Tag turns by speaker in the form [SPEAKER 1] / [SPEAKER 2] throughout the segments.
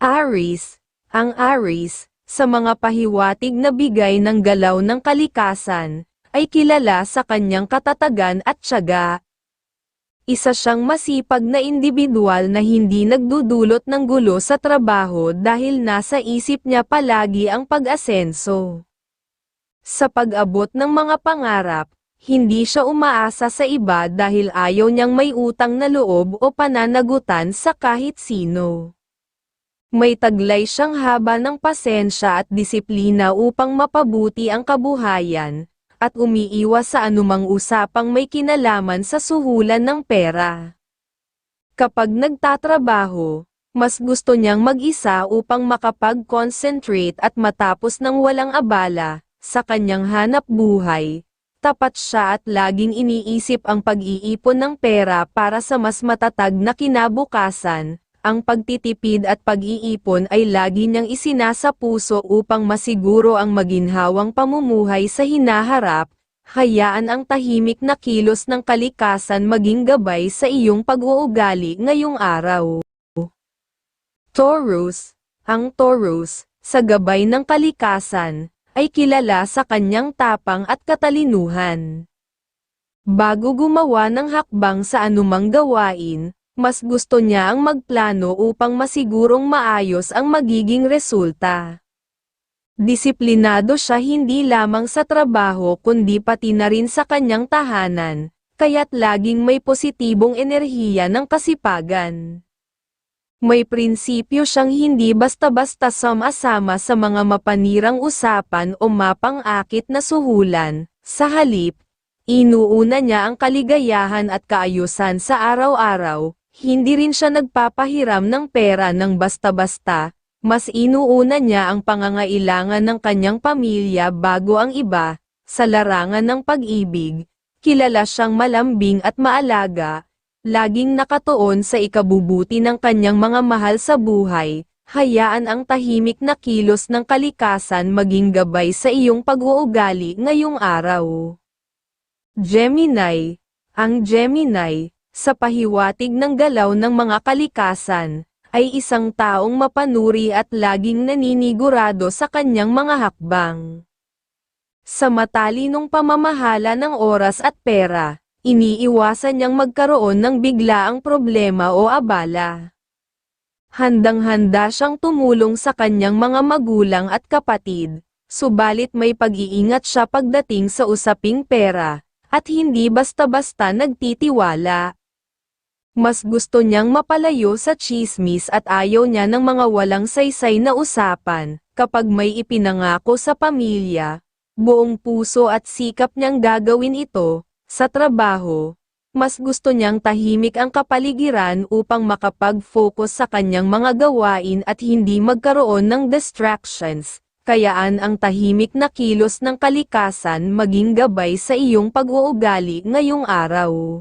[SPEAKER 1] Aries, ang Aries, sa mga pahiwatig na bigay ng galaw ng kalikasan, ay kilala sa kanyang katatagan at tiyaga. Isa siyang masipag na individual na hindi nagdudulot ng gulo sa trabaho dahil nasa isip niya palagi ang pag-asenso. Sa pag-abot ng mga pangarap, hindi siya umaasa sa iba dahil ayaw niyang may utang na loob o pananagutan sa kahit sino. May taglay siyang haba ng pasensya at disiplina upang mapabuti ang kabuhayan, at umiiwas sa anumang usapang may kinalaman sa suhulan ng pera. Kapag nagtatrabaho, mas gusto niyang mag-isa upang makapag-concentrate at matapos ng walang abala, sa kanyang hanap buhay. Tapat siya at laging iniisip ang pag-iipon ng pera para sa mas matatag na kinabukasan, ang pagtitipid at pag-iipon ay lagi niyang isinasa puso upang masiguro ang maginhawang pamumuhay sa hinaharap, hayaan ang tahimik na kilos ng kalikasan maging gabay sa iyong pag-uugali ngayong araw. Taurus, ang Taurus, sa gabay ng kalikasan, ay kilala sa kanyang tapang at katalinuhan. Bago gumawa ng hakbang sa anumang gawain, mas gusto niya ang magplano upang masigurong maayos ang magiging resulta. Disiplinado siya hindi lamang sa trabaho kundi pati na rin sa kanyang tahanan, kaya't laging may positibong enerhiya ng kasipagan. May prinsipyo siyang hindi basta-basta sama-sama sa mga mapanirang usapan o mapang-akit na suhulan, sa halip, inuuna niya ang kaligayahan at kaayusan sa araw-araw, hindi rin siya nagpapahiram ng pera ng basta-basta, mas inuuna niya ang pangangailangan ng kanyang pamilya bago ang iba, sa larangan ng pag-ibig, kilala siyang malambing at maalaga, laging nakatuon sa ikabubuti ng kanyang mga mahal sa buhay, hayaan ang tahimik na kilos ng kalikasan maging gabay sa iyong pag-uugali ngayong araw. Gemini, ang Gemini, sa pahiwatig ng galaw ng mga kalikasan, ay isang taong mapanuri at laging naninigurado sa kanyang mga hakbang. Sa matalinong pamamahala ng oras at pera, iniiwasan niyang magkaroon ng biglaang problema o abala. Handang-handa siyang tumulong sa kanyang mga magulang at kapatid, subalit may pag-iingat siya pagdating sa usaping pera, at hindi basta-basta nagtitiwala. Mas gusto niyang mapalayo sa chismis at ayaw niya ng mga walang saysay na usapan, kapag may ipinangako sa pamilya, buong puso at sikap niyang gagawin ito, sa trabaho, mas gusto niyang tahimik ang kapaligiran upang makapag-focus sa kanyang mga gawain at hindi magkaroon ng distractions, kayaan ang tahimik na kilos ng kalikasan maging gabay sa iyong pag-uugali ngayong araw.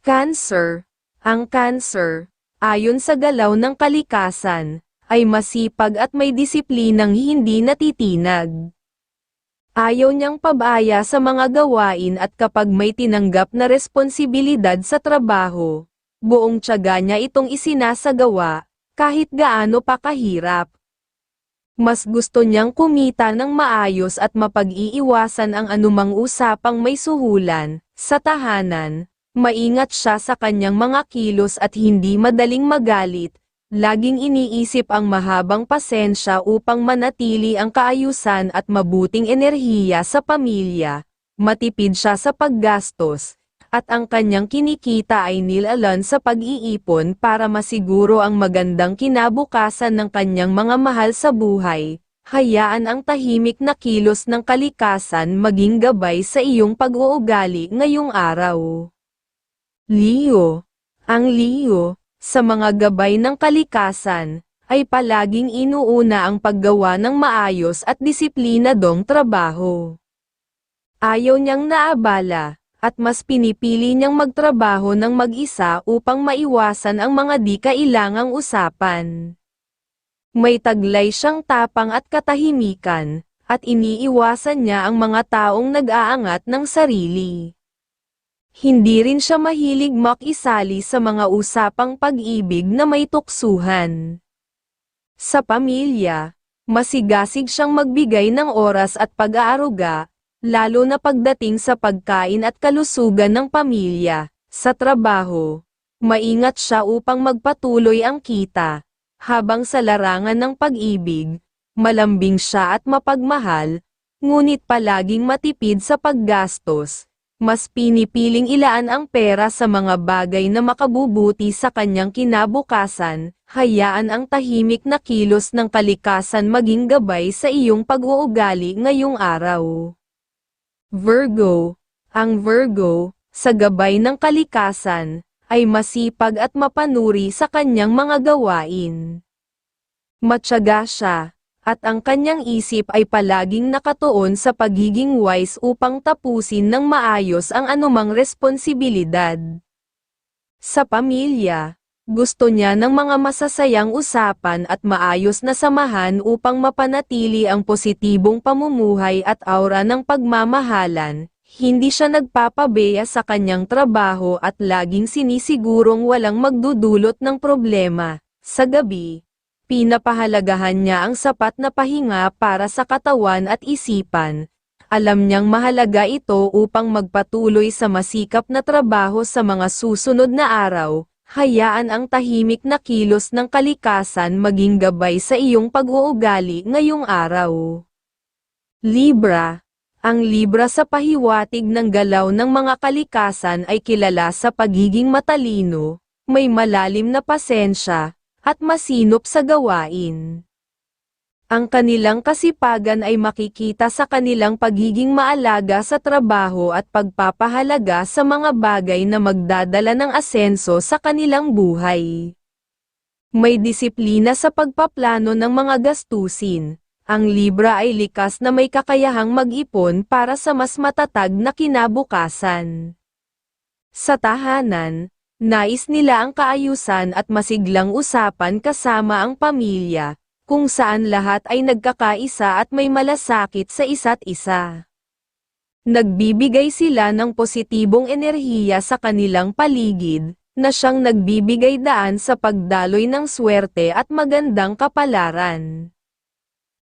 [SPEAKER 1] Cancer. Ang cancer, ayon sa galaw ng kalikasan, ay masipag at may disiplinang hindi natitinag. Ayaw niyang pabaya sa mga gawain at kapag may tinanggap na responsibilidad sa trabaho, buong tiyaga niya itong isinasagawa, kahit gaano pa kahirap. Mas gusto niyang kumita ng maayos at mapag-iiwasan ang anumang usapang may suhulan, sa tahanan, Maingat siya sa kanyang mga kilos at hindi madaling magalit, laging iniisip ang mahabang pasensya upang manatili ang kaayusan at mabuting enerhiya sa pamilya, matipid siya sa paggastos, at ang kanyang kinikita ay nilalan sa pag-iipon para masiguro ang magandang kinabukasan ng kanyang mga mahal sa buhay. Hayaan ang tahimik na kilos ng kalikasan maging gabay sa iyong pag-uugali ngayong araw. Leo. Ang Leo, sa mga gabay ng kalikasan, ay palaging inuuna ang paggawa ng maayos at disiplinadong trabaho. Ayaw niyang naabala, at mas pinipili niyang magtrabaho ng mag-isa upang maiwasan ang mga di kailangang usapan. May taglay siyang tapang at katahimikan, at iniiwasan niya ang mga taong nag-aangat ng sarili. Hindi rin siya mahilig makisali sa mga usapang pag-ibig na may tuksuhan. Sa pamilya, masigasig siyang magbigay ng oras at pag-aaruga, lalo na pagdating sa pagkain at kalusugan ng pamilya. Sa trabaho, maingat siya upang magpatuloy ang kita, habang sa larangan ng pag-ibig, malambing siya at mapagmahal, ngunit palaging matipid sa paggastos. Mas pinipiling ilaan ang pera sa mga bagay na makabubuti sa kanyang kinabukasan, hayaan ang tahimik na kilos ng kalikasan maging gabay sa iyong pag-uugali ngayong araw. Virgo, ang Virgo, sa gabay ng kalikasan, ay masipag at mapanuri sa kanyang mga gawain. Matyaga siya, at ang kanyang isip ay palaging nakatuon sa pagiging wise upang tapusin ng maayos ang anumang responsibilidad. Sa pamilya, gusto niya ng mga masasayang usapan at maayos na samahan upang mapanatili ang positibong pamumuhay at aura ng pagmamahalan. Hindi siya nagpapabeya sa kanyang trabaho at laging sinisigurong walang magdudulot ng problema. Sa gabi, pinapahalagahan niya ang sapat na pahinga para sa katawan at isipan. Alam niyang mahalaga ito upang magpatuloy sa masikap na trabaho sa mga susunod na araw. Hayaan ang tahimik na kilos ng kalikasan maging gabay sa iyong pag-uugali ngayong araw. Libra Ang Libra sa pahiwatig ng galaw ng mga kalikasan ay kilala sa pagiging matalino, may malalim na pasensya, at masinop sa gawain. Ang kanilang kasipagan ay makikita sa kanilang pagiging maalaga sa trabaho at pagpapahalaga sa mga bagay na magdadala ng asenso sa kanilang buhay. May disiplina sa pagpaplano ng mga gastusin. Ang Libra ay likas na may kakayahang mag-ipon para sa mas matatag na kinabukasan. Sa tahanan, nais nila ang kaayusan at masiglang usapan kasama ang pamilya, kung saan lahat ay nagkakaisa at may malasakit sa isa't isa. Nagbibigay sila ng positibong enerhiya sa kanilang paligid, na siyang nagbibigay daan sa pagdaloy ng swerte at magandang kapalaran.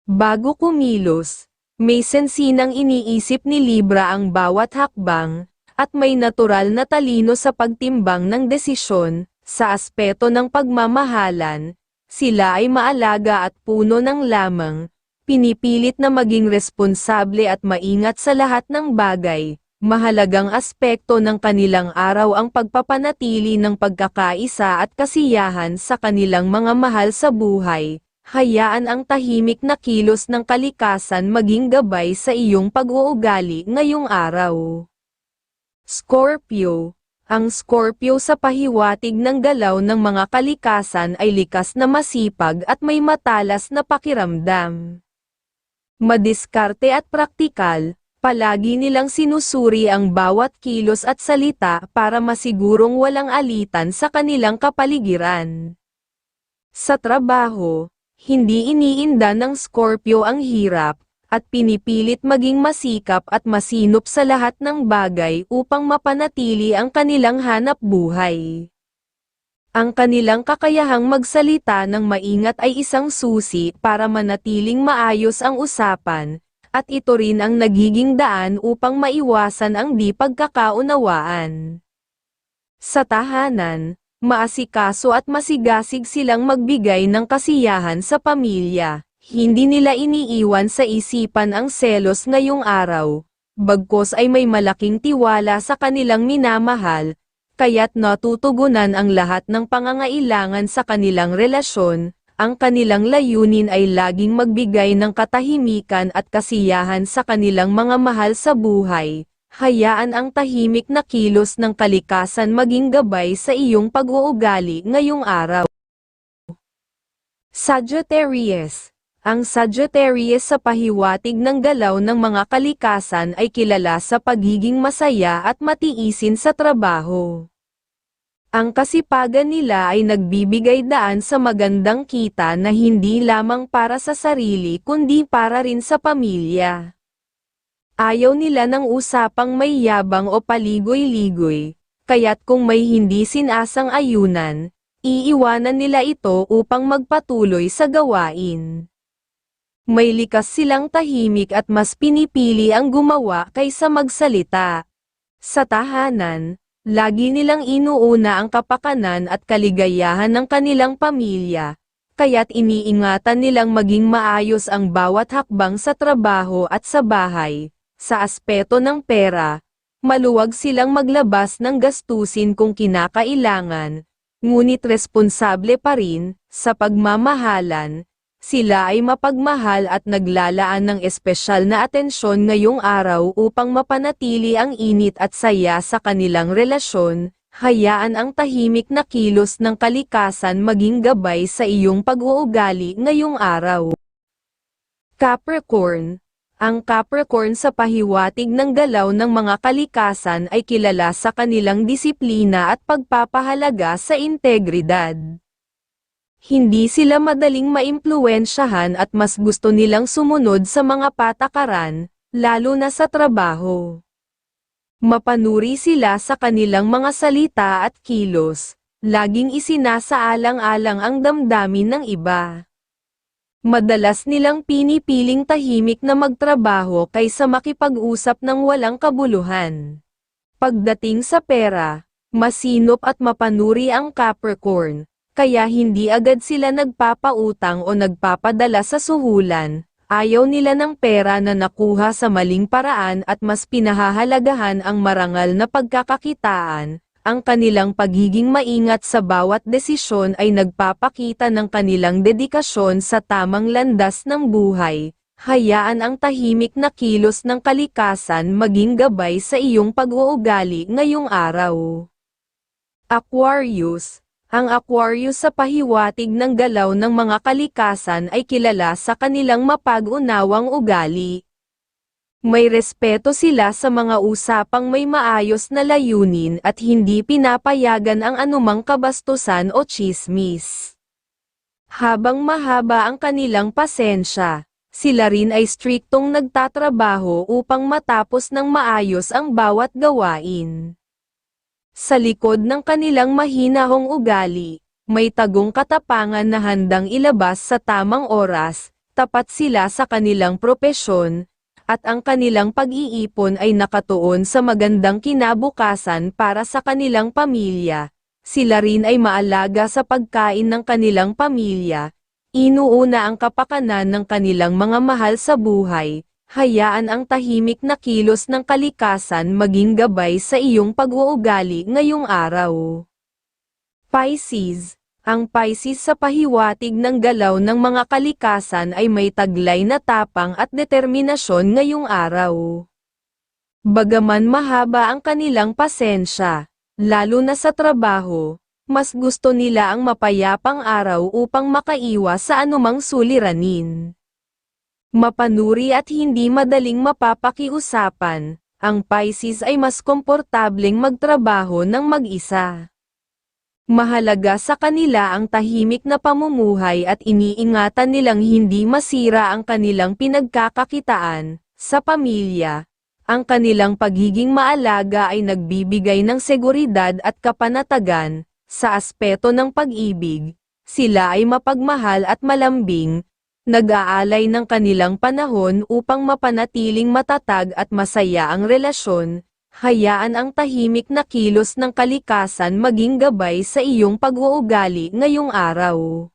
[SPEAKER 1] Bago kumilos, may sensinang iniisip ni Libra ang bawat hakbang, at may natural na talino sa pagtimbang ng desisyon, sa aspeto ng pagmamahalan, sila ay maalaga at puno ng lamang, pinipilit na maging responsable at maingat sa lahat ng bagay. Mahalagang aspekto ng kanilang araw ang pagpapanatili ng pagkakaisa at kasiyahan sa kanilang mga mahal sa buhay. Hayaan ang tahimik na kilos ng kalikasan maging gabay sa iyong pag-uugali ngayong araw. Scorpio ang Scorpio sa pahiwatig ng galaw ng mga kalikasan ay likas na masipag at may matalas na pakiramdam. Madiskarte at praktikal, palagi nilang sinusuri ang bawat kilos at salita para masigurong walang alitan sa kanilang kapaligiran. Sa trabaho, hindi iniinda ng Scorpio ang hirap, at pinipilit maging masikap at masinop sa lahat ng bagay upang mapanatili ang kanilang hanap buhay. Ang kanilang kakayahang magsalita ng maingat ay isang susi para manatiling maayos ang usapan, at ito rin ang nagiging daan upang maiwasan ang di pagkakaunawaan. Sa tahanan, maasikaso at masigasig silang magbigay ng kasiyahan sa pamilya. Hindi nila iniiwan sa isipan ang selos ngayong araw, bagkos ay may malaking tiwala sa kanilang minamahal, kaya't natutugunan ang lahat ng pangangailangan sa kanilang relasyon, ang kanilang layunin ay laging magbigay ng katahimikan at kasiyahan sa kanilang mga mahal sa buhay. Hayaan ang tahimik na kilos ng kalikasan maging gabay sa iyong pag-uugali ngayong araw. Sagittarius ang Sagittarius sa pahiwatig ng galaw ng mga kalikasan ay kilala sa pagiging masaya at matiisin sa trabaho. Ang kasipagan nila ay nagbibigay daan sa magandang kita na hindi lamang para sa sarili kundi para rin sa pamilya. Ayaw nila ng usapang may yabang o paligoy-ligoy, kaya't kung may hindi sinasang ayunan, iiwanan nila ito upang magpatuloy sa gawain. May likas silang tahimik at mas pinipili ang gumawa kaysa magsalita. Sa tahanan, lagi nilang inuuna ang kapakanan at kaligayahan ng kanilang pamilya, kaya't iniingatan nilang maging maayos ang bawat hakbang sa trabaho at sa bahay. Sa aspeto ng pera, maluwag silang maglabas ng gastusin kung kinakailangan, ngunit responsable pa rin, sa pagmamahalan, sila ay mapagmahal at naglalaan ng espesyal na atensyon ngayong araw upang mapanatili ang init at saya sa kanilang relasyon, hayaan ang tahimik na kilos ng kalikasan maging gabay sa iyong pag-uugali ngayong araw. Capricorn Ang Capricorn sa pahiwatig ng galaw ng mga kalikasan ay kilala sa kanilang disiplina at pagpapahalaga sa integridad. Hindi sila madaling maimpluwensyahan at mas gusto nilang sumunod sa mga patakaran, lalo na sa trabaho. Mapanuri sila sa kanilang mga salita at kilos, laging isinasaalang-alang ang damdamin ng iba. Madalas nilang pinipiling tahimik na magtrabaho kaysa makipag-usap ng walang kabuluhan. Pagdating sa pera, masinop at mapanuri ang Capricorn, kaya hindi agad sila nagpapautang o nagpapadala sa suhulan, ayaw nila ng pera na nakuha sa maling paraan at mas pinahahalagahan ang marangal na pagkakakitaan, ang kanilang pagiging maingat sa bawat desisyon ay nagpapakita ng kanilang dedikasyon sa tamang landas ng buhay, hayaan ang tahimik na kilos ng kalikasan maging gabay sa iyong pag-uugali ngayong araw. Aquarius ang Aquarius sa pahiwatig ng galaw ng mga kalikasan ay kilala sa kanilang mapag-unawang ugali. May respeto sila sa mga usapang may maayos na layunin at hindi pinapayagan ang anumang kabastusan o chismis. Habang mahaba ang kanilang pasensya, sila rin ay striktong nagtatrabaho upang matapos ng maayos ang bawat gawain. Sa likod ng kanilang mahinahong ugali, may tagong katapangan na handang ilabas sa tamang oras, tapat sila sa kanilang propesyon, at ang kanilang pag-iipon ay nakatuon sa magandang kinabukasan para sa kanilang pamilya. Sila rin ay maalaga sa pagkain ng kanilang pamilya, inuuna ang kapakanan ng kanilang mga mahal sa buhay, hayaan ang tahimik na kilos ng kalikasan maging gabay sa iyong pag-uugali ngayong araw. Pisces Ang Pisces sa pahiwatig ng galaw ng mga kalikasan ay may taglay na tapang at determinasyon ngayong araw. Bagaman mahaba ang kanilang pasensya, lalo na sa trabaho, mas gusto nila ang mapayapang araw upang makaiwas sa anumang suliranin. Mapanuri at hindi madaling mapapakiusapan, ang Pisces ay mas komportableng magtrabaho ng mag-isa. Mahalaga sa kanila ang tahimik na pamumuhay at iniingatan nilang hindi masira ang kanilang pinagkakakitaan, sa pamilya. Ang kanilang pagiging maalaga ay nagbibigay ng seguridad at kapanatagan, sa aspeto ng pag-ibig. Sila ay mapagmahal at malambing, nag-aalay ng kanilang panahon upang mapanatiling matatag at masaya ang relasyon, hayaan ang tahimik na kilos ng kalikasan maging gabay sa iyong pag-uugali ngayong araw.